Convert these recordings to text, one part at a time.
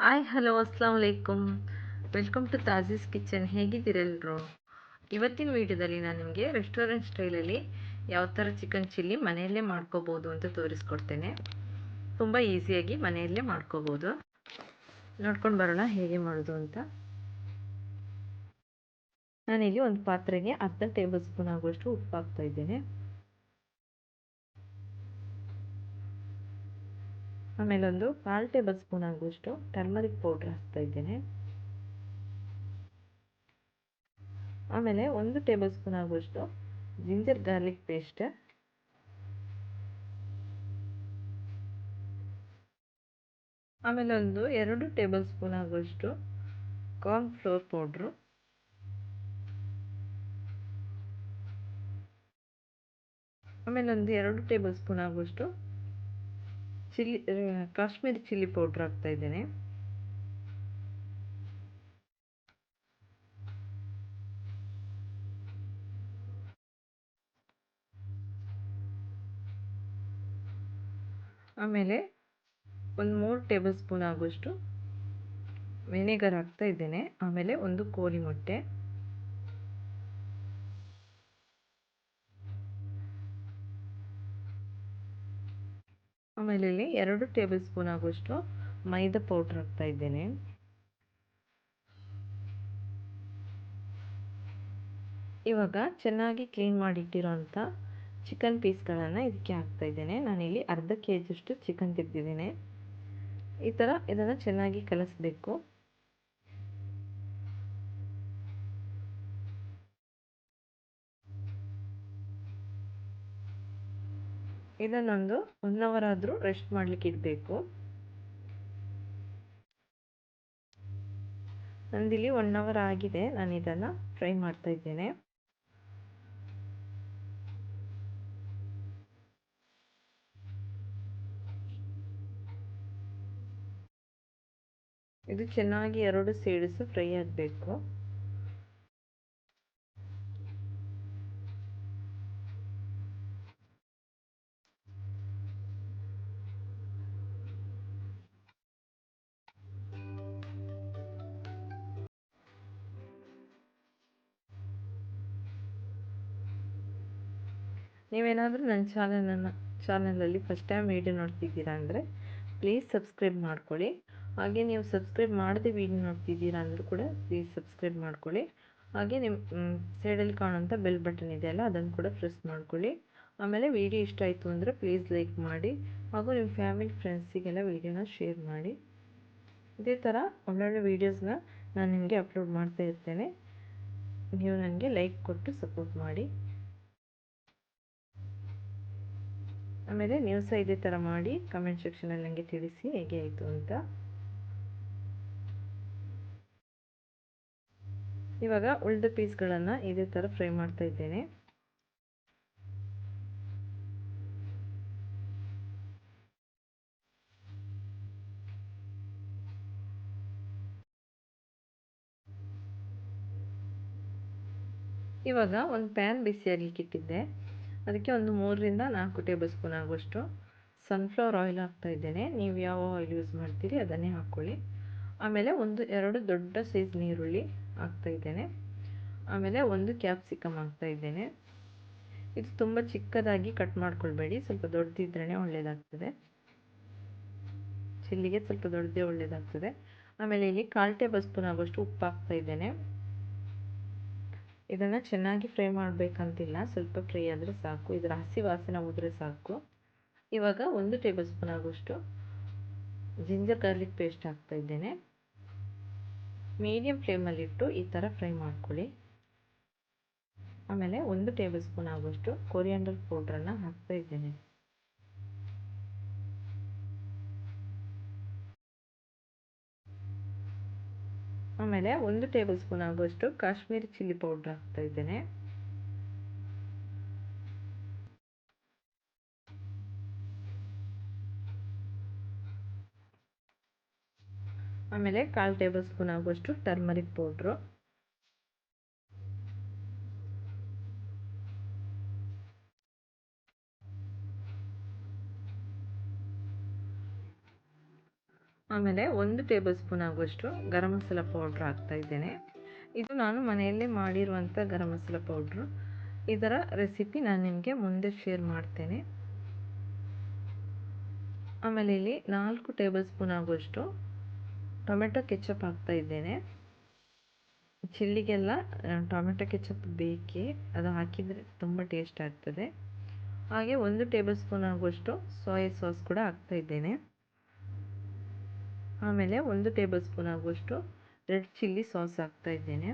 Hi hello ಅಸ್ಲಾಂ ವಲೈಕುಮ್ welcome to Taji's kitchen ಹೇಗಿದ್ದೀರೆಲ್ಲರೂ ಇವತ್ತಿನ ವೀಡಿಯೋದಲ್ಲಿ ನಾನು ನಿಮಗೆ ರೆಸ್ಟೋರೆಂಟ್ ಸ್ಟೈಲಲ್ಲಿ ಯಾವ ಥರ ಚಿಕನ್ ಚಿಲ್ಲಿ ಮನೆಯಲ್ಲೇ ಮಾಡ್ಕೋಬೋದು ಅಂತ ತೋರಿಸ್ಕೊಡ್ತೇನೆ. ತುಂಬ ಈಸಿಯಾಗಿ ಮನೆಯಲ್ಲೇ ಮಾಡ್ಕೋಬೋದು. ನೋಡ್ಕೊಂಡು ಬರೋಣ ಹೇಗೆ ಮಾಡೋದು ಅಂತ. ನಾನಿಲ್ಲಿ ಒಂದು ಪಾತ್ರೆಗೆ ಅರ್ಧ ಟೇಬಲ್ ಸ್ಪೂನ್ ಆಗುವಷ್ಟು ಉಪ್ಪು ಹಾಕ್ತಾ ಇದ್ದೇನೆ. ಆಮೇಲೆ ಒಂದು ಕಾಲು ಟೇಬಲ್ ಸ್ಪೂನ್ ಆಗುವಷ್ಟು ಟರ್ಮರಿಕ್ ಪೌಡ್ರ್ ಹಾಕ್ತಾ ಇದ್ದೇನೆ. ಆಮೇಲೆ ಒಂದು ಟೇಬಲ್ ಸ್ಪೂನ್ ಆಗುವಷ್ಟು ಜಿಂಜರ್ ಗಾರ್ಲಿಕ್ ಪೇಸ್ಟ್. ಆಮೇಲೆ ಒಂದು ಎರಡು ಟೇಬಲ್ ಸ್ಪೂನ್ ಆಗುವಷ್ಟು ಕಾರ್ನ್ ಫ್ಲೋರ್ ಪೌಡ್ರು. ಆಮೇಲೆ ಒಂದು ಎರಡು ಟೇಬಲ್ ಸ್ಪೂನ್ ಆಗುವಷ್ಟು ಚಿಲ್ಲಿ ಕಾಶ್ಮೀರಿ ಚಿಲ್ಲಿ ಪೌಡ್ರ್ ಹಾಕ್ತಾ ಇದ್ದೇನೆ. ಆಮೇಲೆ ಒಂದು ಮೂರು ಟೇಬಲ್ ಸ್ಪೂನ್ ಆಗುವಷ್ಟು ವಿನೆಗರ್ ಹಾಕ್ತಾ ಇದ್ದೇನೆ. ಆಮೇಲೆ ಒಂದು ಕೋಳಿ ಮೊಟ್ಟೆ. ಆಮೇಲೆ ಇಲ್ಲಿ ಎರಡು ಟೇಬಲ್ ಸ್ಪೂನ್ ಆಗುವಷ್ಟು ಮೈದಾ ಪೌಡ್ರ್ ಹಾಕ್ತಾ ಇದ್ದೇನೆ. ಇವಾಗ ಚೆನ್ನಾಗಿ ಕ್ಲೀನ್ ಮಾಡಿಟ್ಟಿರೋಂಥ ಚಿಕನ್ ಪೀಸ್ಗಳನ್ನು ಇದಕ್ಕೆ ಹಾಕ್ತಾ ಇದ್ದೇನೆ. ನಾನಿಲ್ಲಿ ಅರ್ಧ ಕೆ ಜಿಯಷ್ಟು ಚಿಕನ್ ತೆಗೆದಿದ್ದೇನೆ. ಈ ಥರ ಇದನ್ನು ಚೆನ್ನಾಗಿ ಕಲಿಸ್ಬೇಕು. ಇದನ್ನೊಂದು ಒನ್ ಅವರ್ ಆದರೂ ರೆಸ್ಟ್ ಮಾಡಲಿಕ್ಕೆ ಇಡಬೇಕು. ನಂದಿಲ್ಲಿ ಒನ್ ಅವರ್ ಆಗಿದೆ. ನಾನು ಇದನ್ನು ಫ್ರೈ ಮಾಡ್ತಾ ಇದ್ದೇನೆ. ಇದು ಚೆನ್ನಾಗಿ ಎರಡು ಸೇಡಿಸು ಫ್ರೈ ಆಗಬೇಕು. ನೀವೇನಾದರೂ ನನ್ನ ಚಾನಲನ್ನು, ಚಾನಲಲ್ಲಿ ಫಸ್ಟ್ ಟೈಮ್ ವೀಡಿಯೋ ನೋಡ್ತಿದ್ದೀರಾ ಅಂದರೆ ಪ್ಲೀಸ್ ಸಬ್ಸ್ಕ್ರೈಬ್ ಮಾಡ್ಕೊಳ್ಳಿ. ಹಾಗೆ ನೀವು ಸಬ್ಸ್ಕ್ರೈಬ್ ಮಾಡದೆ ವೀಡಿಯೋ ನೋಡ್ತಿದ್ದೀರಾ ಅಂದರೂ ಕೂಡ ಪ್ಲೀಸ್ ಸಬ್ಸ್ಕ್ರೈಬ್ ಮಾಡ್ಕೊಳ್ಳಿ. ಹಾಗೆ ನಿಮ್ಮ ಸೈಡಲ್ಲಿ ಕಾಣುವಂಥ ಬೆಲ್ ಬಟನ್ ಇದೆಯಲ್ಲ ಅದನ್ನು ಕೂಡ ಪ್ರೆಸ್ ಮಾಡ್ಕೊಳ್ಳಿ. ಆಮೇಲೆ ವಿಡಿಯೋ ಇಷ್ಟ ಆಯಿತು ಅಂದರೆ ಪ್ಲೀಸ್ ಲೈಕ್ ಮಾಡಿ, ಹಾಗೂ ನಿಮ್ಮ ಫ್ಯಾಮಿಲಿ ಫ್ರೆಂಡ್ಸಿಗೆಲ್ಲ ವೀಡಿಯೋನ ಶೇರ್ ಮಾಡಿ. ಇದೇ ಥರ ಒಳ್ಳೊಳ್ಳೆ ವೀಡಿಯೋಸ್ನ ನಾನು ನಿಮಗೆ ಅಪ್ಲೋಡ್ ಮಾಡ್ತಾ ಇರ್ತೇನೆ. ನೀವು ನನಗೆ ಲೈಕ್ ಕೊಟ್ಟು ಸಪೋರ್ಟ್ ಮಾಡಿ. ಆಮೇಲೆ ನೀವು ಸಹ ಇದೇ ಥರ ಮಾಡಿ ಕಮೆಂಟ್ ಸೆಕ್ಷನಲ್ಲಿ ನನಗೆ ತಿಳಿಸಿ ಹೇಗೆ ಆಯಿತು ಅಂತ. ಇವಾಗ ಉಳಿದ ಪೀಸ್ಗಳನ್ನು ಇದೇ ಥರ ಫ್ರೈ ಮಾಡ್ತಾ ಇದ್ದೇನೆ. ಇವಾಗ ಒಂದು ಪ್ಯಾನ್ ಬಿಸಿಯಾಗಲಿಕ್ಕೆ ಇಟ್ಟಿದ್ದೆ. ಅದಕ್ಕೆ ಒಂದು ಮೂರರಿಂದ ನಾಲ್ಕು ಟೇಬಲ್ ಸ್ಪೂನ್ ಆಗುವಷ್ಟು ಸನ್ಫ್ಲವರ್ ಆಯಿಲ್ ಹಾಕ್ತಾ ಇದ್ದೇನೆ. ನೀವು ಯಾವ ಆಯಿಲ್ ಯೂಸ್ ಮಾಡ್ತೀರಿ ಅದನ್ನೇ ಹಾಕ್ಕೊಳ್ಳಿ. ಆಮೇಲೆ ಒಂದು ಎರಡು ದೊಡ್ಡ ಸೈಜ್ ನೀರುಳ್ಳಿ ಹಾಕ್ತಾ ಇದ್ದೇನೆ. ಆಮೇಲೆ ಒಂದು ಕ್ಯಾಪ್ಸಿಕಮ್ ಹಾಕ್ತಾ ಇದ್ದೇನೆ. ಇದು ತುಂಬ ಚಿಕ್ಕದಾಗಿ ಕಟ್ ಮಾಡ್ಕೊಳ್ಬೇಡಿ. ಸ್ವಲ್ಪ ದೊಡ್ಡದಿದ್ರೇ ಒಳ್ಳೆಯದಾಗ್ತದೆ ಚಿಲ್ಲಿಗೆ ಸ್ವಲ್ಪ ದೊಡ್ಡದೇ ಒಳ್ಳೆಯದಾಗ್ತದೆ ಆಮೇಲೆ ಇಲ್ಲಿ ಕಾಲು ಟೇಬಲ್ ಸ್ಪೂನ್ ಆಗುವಷ್ಟು ಉಪ್ಪು ಹಾಕ್ತಾ ಇದ್ದೇನೆ. ಇದನ್ನು ಚೆನ್ನಾಗಿ ಫ್ರೈ ಮಾಡಬೇಕಂತಿಲ್ಲ. ಸ್ವಲ್ಪ ಫ್ರೈ ಆದರೆ ಸಾಕು. ಇದರ ಹಸಿ ವಾಸನೆ ಹೋದರೆ ಸಾಕು. ಇವಾಗ ಒಂದು ಟೇಬಲ್ ಸ್ಪೂನ್ ಆಗುವಷ್ಟು ಜಿಂಜರ್ ಗಾರ್ಲಿಕ್ ಪೇಸ್ಟ್ ಹಾಕ್ತಾ ಇದ್ದೇನೆ. ಮೀಡಿಯಮ್ ಫ್ಲೇಮಲ್ಲಿಟ್ಟು ಈ ಥರ ಫ್ರೈ ಮಾಡ್ಕೊಳ್ಳಿ. ಆಮೇಲೆ ಒಂದು ಟೇಬಲ್ ಸ್ಪೂನ್ ಆಗುವಷ್ಟು ಕೊರಿಯಾಂಡರ್ ಪೌಡ್ರನ್ನು ಹಾಕ್ತಾ ಇದ್ದೇನೆ. ಆಮೇಲೆ ಒಂದು ಟೇಬಲ್ ಸ್ಪೂನ್ ಆಗುವಷ್ಟು ಕಾಶ್ಮೀರಿ ಚಿಲ್ಲಿ ಪೌಡ್ರ್ ಹಾಕ್ತಾ ಇದ್ದೇನೆ. ಆಮೇಲೆ ಕಾಲು ಟೇಬಲ್ ಸ್ಪೂನ್ ಆಗುವಷ್ಟು ಟರ್ಮರಿಕ್ ಪೌಡ್ರು. ಆಮೇಲೆ ಒಂದು ಟೇಬಲ್ ಸ್ಪೂನ್ ಆಗುವಷ್ಟು ಗರಂ ಮಸಾಲ ಪೌಡ್ರ್ ಹಾಕ್ತಾ ಇದ್ದೇನೆ. ಇದು ನಾನು ಮನೆಯಲ್ಲೇ ಮಾಡಿರುವಂಥ ಗರಂ ಮಸಾಲ ಪೌಡ್ರು. ಇದರ ರೆಸಿಪಿ ನಾನು ನಿಮಗೆ ಮುಂದೆ ಶೇರ್ ಮಾಡ್ತೇನೆ. ಆಮೇಲೆ ಇಲ್ಲಿ ನಾಲ್ಕು ಟೇಬಲ್ ಸ್ಪೂನ್ ಆಗುವಷ್ಟು ಟೊಮೆಟೊ ಕೆಚಪ್ ಹಾಕ್ತಾ ಇದ್ದೇನೆ. ಚಿಲ್ಲಿಗೆಲ್ಲ ಟೊಮೆಟೊ ಕೆಚಪ್ ಬೇಕೇ, ಅದು ಹಾಕಿದರೆ ತುಂಬ ಟೇಸ್ಟ್ ಆಗ್ತದೆ. ಹಾಗೆ ಒಂದು ಟೇಬಲ್ ಸ್ಪೂನ್ ಆಗುವಷ್ಟು ಸೋಯಾ ಸಾಸ್ ಕೂಡ ಹಾಕ್ತಾ ಇದ್ದೇನೆ. ಆಮೇಲೆ ಒಂದು ಟೇಬಲ್ ಸ್ಪೂನ್ ಆಗುವಷ್ಟು ರೆಡ್ ಚಿಲ್ಲಿ ಸಾಸ್ ಹಾಕ್ತಾ ಇದ್ದೇನೆ.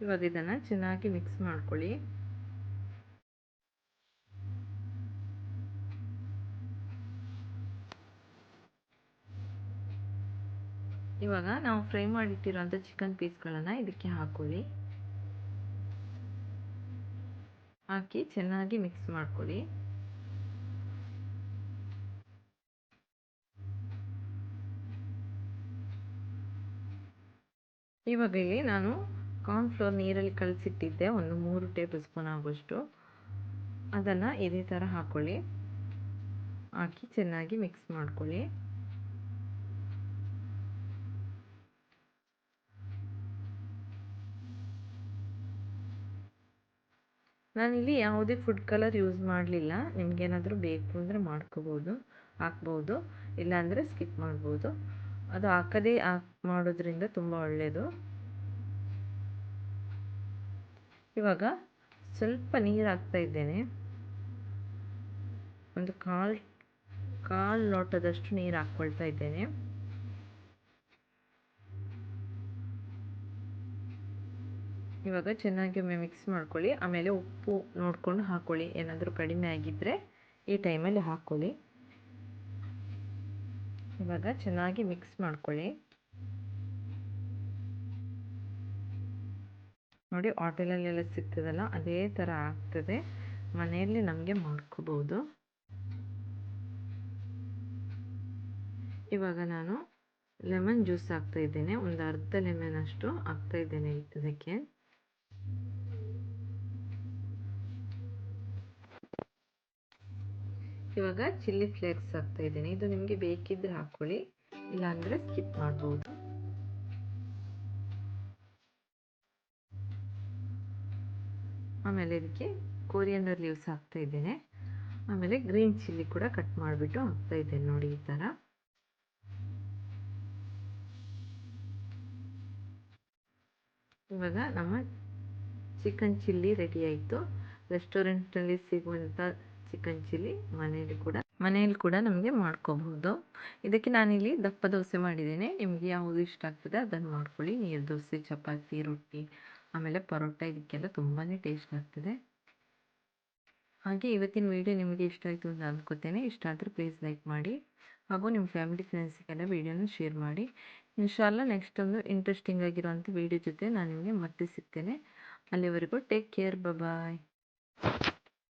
ಇವಾಗ ಇದನ್ನು ಚೆನ್ನಾಗಿ ಮಿಕ್ಸ್ ಮಾಡ್ಕೊಳ್ಳಿ. ಇವಾಗ ನಾವು ಫ್ರೈ ಮಾಡಿಟ್ಟಿರೋಂಥ ಚಿಕನ್ ಪೀಸ್ಗಳನ್ನು ಇದಕ್ಕೆ ಹಾಕೊಳ್ಳಿ. ಹಾಕಿ ಚೆನ್ನಾಗಿ ಮಿಕ್ಸ್ ಮಾಡ್ಕೊಳ್ಳಿ. ಇವಾಗ ಇಲ್ಲಿ ನಾನು ಕಾರ್ನ್ಫ್ಲೋರ್ ನೀರಲ್ಲಿ ಕಲಸಿಟ್ಟಿದ್ದೆ, ಒಂದು ಮೂರು ಟೇಬಲ್ ಸ್ಪೂನ್ ಆಗುವಷ್ಟು ಅದನ್ನು ಇದೇ ಥರ ಹಾಕ್ಕೊಳ್ಳಿ ಹಾಕಿ ಚೆನ್ನಾಗಿ ಮಿಕ್ಸ್ ಮಾಡ್ಕೊಳ್ಳಿ. ನಾನಿಲ್ಲಿ ಯಾವುದೇ ಫುಡ್ ಕಲರ್ ಯೂಸ್ ಮಾಡಲಿಲ್ಲ. ನಿಮಗೇನಾದರೂ ಬೇಕು ಅಂದರೆ ಮಾಡ್ಕೋಬೋದು, ಹಾಕ್ಬೋದು, ಇಲ್ಲಾಂದರೆ ಸ್ಕಿಪ್ ಮಾಡ್ಬೋದು. ಅದು ಹಾಕದೇ ಮಾಡೋದ್ರಿಂದ ತುಂಬ ಒಳ್ಳೆಯದು ಇವಾಗ ಸ್ವಲ್ಪ ನೀರು ಹಾಕ್ತಾ ಇದ್ದೇನೆ. ಒಂದು ಕಾಲು ಕಾಲು ಲೋಟದಷ್ಟು ನೀರು ಹಾಕ್ಕೊಳ್ತಾ ಇದ್ದೇನೆ. ಇವಾಗ ಚೆನ್ನಾಗಿ ಮಿಕ್ಸ್ ಮಾಡ್ಕೊಳ್ಳಿ. ಆಮೇಲೆ ಉಪ್ಪು ನೋಡಿಕೊಂಡು ಹಾಕ್ಕೊಳ್ಳಿ ಏನಾದರೂ ಕಡಿಮೆ ಆಗಿದ್ದರೆ ಈ ಟೈಮಲ್ಲಿ ಹಾಕ್ಕೊಳ್ಳಿ ಇವಾಗ ಚೆನ್ನಾಗಿ ಮಿಕ್ಸ್ ಮಾಡ್ಕೊಳ್ಳಿ. ನೋಡಿ ಹೋಟೆಲಲ್ಲೆಲ್ಲ ಸಿಗ್ತದಲ್ಲ, ಅದೇ ಥರ ಆಗ್ತದೆ. ಮನೆಯಲ್ಲಿ ನಮಗೆ ಮಾಡ್ಕೋಬೋದು. ಇವಾಗ ನಾನು ಲೆಮನ್ ಜ್ಯೂಸ್ ಹಾಕ್ತಾ ಇದ್ದೇನೆ, ಒಂದು ಅರ್ಧ ಲೆಮನ್ ಅಷ್ಟು ಹಾಕ್ತಾ ಇದ್ದೇನೆ ಇದಕ್ಕೆ. ಇವಾಗ ಚಿಲ್ಲಿ ಫ್ಲೇಕ್ಸ್ ಹಾಕ್ತಾ ಇದ್ದೀನಿ. ಇದು ನಿಮಗೆ ಬೇಕಿದ್ರೆ ಹಾಕ್ಕೊಳ್ಳಿ ಇಲ್ಲಾಂದರೆ ಸ್ಕಿಪ್ ಮಾಡ್ಬೋದು. ಆಮೇಲೆ ಇದಕ್ಕೆ ಕೊರಿಯಂಡರ್ ಲೀವ್ಸ್ ಹಾಕ್ತಾ ಇದ್ದೇನೆ. ಆಮೇಲೆ ಗ್ರೀನ್ ಚಿಲ್ಲಿ ಕೂಡ ಕಟ್ ಮಾಡಿಬಿಟ್ಟು ಹಾಕ್ತಾ ಇದ್ದೇನೆ ನೋಡಿ ಈ ಥರ. ಇವಾಗ ನಮ್ಮ ಚಿಕನ್ ಚಿಲ್ಲಿ ರೆಡಿ ಆಯಿತು. ರೆಸ್ಟೋರೆಂಟ್ನಲ್ಲಿ ಸಿಗುವಂಥ ಚಿಕನ್ ಚಿಲ್ಲಿ ಮನೆಯಲ್ಲಿ ಕೂಡ ಮನೆಯಲ್ಲಿ ಕೂಡ ನಮಗೆ ಮಾಡ್ಕೋಬಹುದು ಇದಕ್ಕೆ ನಾನಿಲ್ಲಿ ದಪ್ಪ ದೋಸೆ ಮಾಡಿದ್ದೇನೆ. ನಿಮಗೆ ಯಾವುದು ಇಷ್ಟ ಆಗ್ತದೆ ಅದನ್ನು ಮಾಡ್ಕೊಳ್ಳಿ. ನೀರು, ದೋಸೆ, ಚಪಾತಿ, ರೊಟ್ಟಿ, ಆಮೇಲೆ ಪರೋಟ, ಇದಕ್ಕೆಲ್ಲ ತುಂಬಾ ಟೇಸ್ಟ್ ಆಗ್ತದೆ. ಹಾಗೆ ಇವತ್ತಿನ ವಿಡಿಯೋ ನಿಮಗೆ ಇಷ್ಟ ಆಯಿತು ಅಂತ ಅಂದ್ಕೋತೇನೆ ಇಷ್ಟ ಆದರೆ ಪ್ಲೀಸ್ ಲೈಕ್ ಮಾಡಿ. ಹಾಗೂ ನಿಮ್ಮ ಫ್ಯಾಮಿಲಿ, ಫ್ರೆಂಡ್ಸಿಗೆಲ್ಲ ವೀಡಿಯೋನ ಶೇರ್ ಮಾಡಿ. ಇನ್ಶಾಲ್ಲ ನೆಕ್ಸ್ಟ್ ಒಂದು ಇಂಟ್ರೆಸ್ಟಿಂಗ್ ಆಗಿರುವಂಥ ವೀಡಿಯೋ ಜೊತೆ ನಾನು ನಿಮಗೆ ಮತ್ತೆ ಸಿಗ್ತೇನೆ. ಅಲ್ಲಿವರೆಗೂ take care. Bye